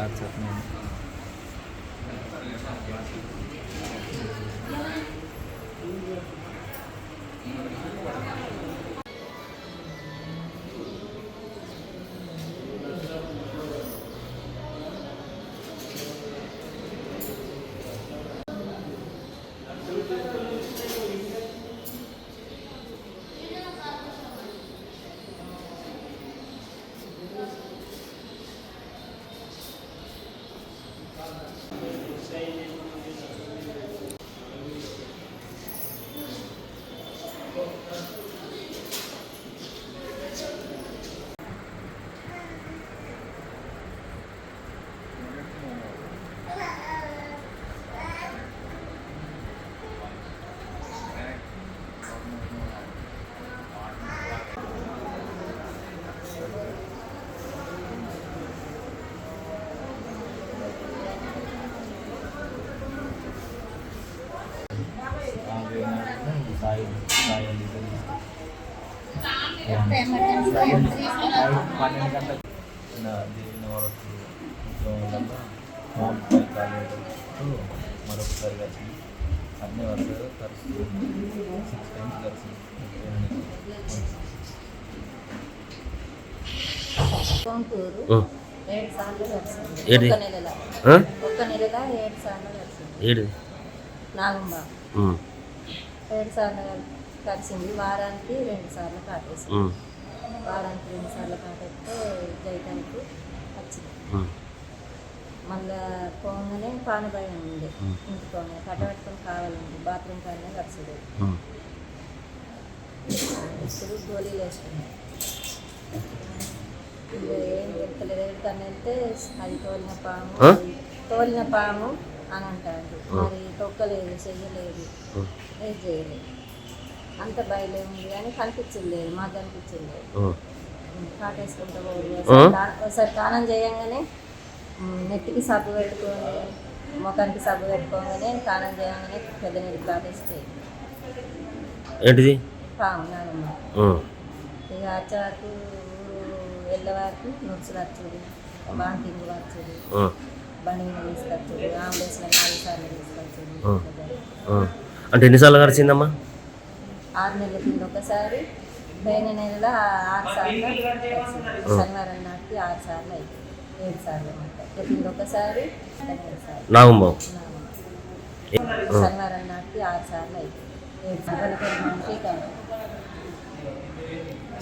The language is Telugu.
चार साथ में సాయి సాయి పన్నెండు గంటలకు దీని వరకు మామిడికాయ కాలేదు మరొకసారి కలిసి అన్ని వరకు కలిసి సిక్స్ టైమ్స్ కలిసి ఏడు నాగమ్మ. ఏడు సార్లు కలిసింది. వారానికి రెండు సార్లు కాటేసింది వారానికి రెండు సార్లు కాటేస్తే జైతానికి వచ్చింది. మళ్ళా పోగానే పానభయం ఉంది. ఉమ్. ఇంటికి పోగానే కట్టబెట్టుకొని కావాలండి బాత్రూమ్ కానీ కలిసింది. ఇప్పుడు గోళీలు వేసుకున్నాయి ఏం చెప్తలేదు ఎక్కడికన్నా వెళ్తే అది తోలిన పాము తోలిన పాము అని అంటారు. ఆ. మరి తొక్కలేదు చెయ్యలేదు ఏది చేయలేదు. అంత బయలే ఉంది కానీ కనిపించింది లేదు మాకు కనిపించింది. కాటేసుకుంటూ పోదు? ఒకసారి స్నానం చేయంగానే నెత్తికి సబ్బు పెట్టుకొని ముఖానికి సబ్బు పెట్టుకోగానే స్నానం చేయగానే పెద్ద నీళ్ళు కాటేస్తాయి ఏంటిది? పాము ఇక వచ్చేవరకు వెళ్ళేవారికి నొచ్చులు వచ్చుడు వాంటింగ్ వచ్చుడు ఉమ్, బండి మీద అంటే ఎన్నిసార్లు గడిచిందమ్మా ఆరు నెలల కింద ఒకసారి పోయిన నెలలో ఆరు సార్లు. శనివారం నాటికి ఆరు సార్లు అయింది. ఏడు సార్లు కింద ఒకసారి నాగంబాబు. శనివారం నాటికి ఆరు సార్లు అయింది. ఏడు సార్లు